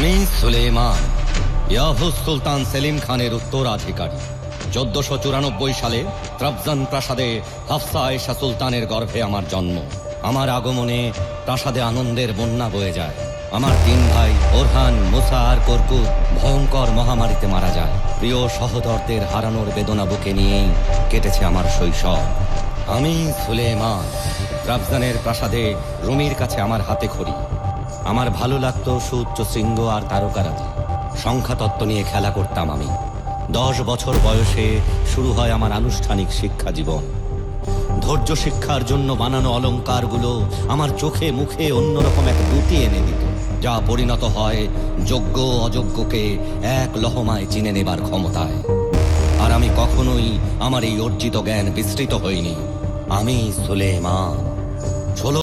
আমি সুলেমান ইয়াহুস সুলতান সেলিম খানের উত্তরাধিকারী। চোদ্দশো চুরানব্বই সালে ত্রাবজান প্রাসাদে হাফসা আয়েশা সুলতানের গর্ভে আমার জন্ম। আমার আগমনে প্রাসাদে আনন্দের বন্যা বয়ে যায়। আমার তিন ভাই ওরহান, মুসা আর কর্কুত ভয়ঙ্কর মহামারীতে মারা যায়। প্রিয় সহদরদের হারানোর বেদনা বুকে নিয়েই কেটেছে আমার শৈশব। আমি সুলেমান ত্রাবজানের প্রাসাদে রুমির কাছে আমার হাতে খড়ি। আমার ভালো লাগতো সুউচ্চ শৃঙ্গ আর তারকারাজি। সংখ্যাতত্ত্ব নিয়ে খেলা করতাম আমি। দশ বছর বয়সে শুরু হয় আমার আনুষ্ঠানিক শিক্ষা জীবন। ধৈর্য শিক্ষার জন্য বানানো অলংকারগুলো আমার চোখে মুখে অন্যরকম এক দ্যুতি এনে দিত, যা পরিণত হয় যোগ্য অযোগ্যকে এক লহমায় চিনে নেবার ক্ষমতায়। আর আমি কখনোই আমার এই অর্জিত জ্ঞান বিস্তৃত হইনি আমি সুলেমান।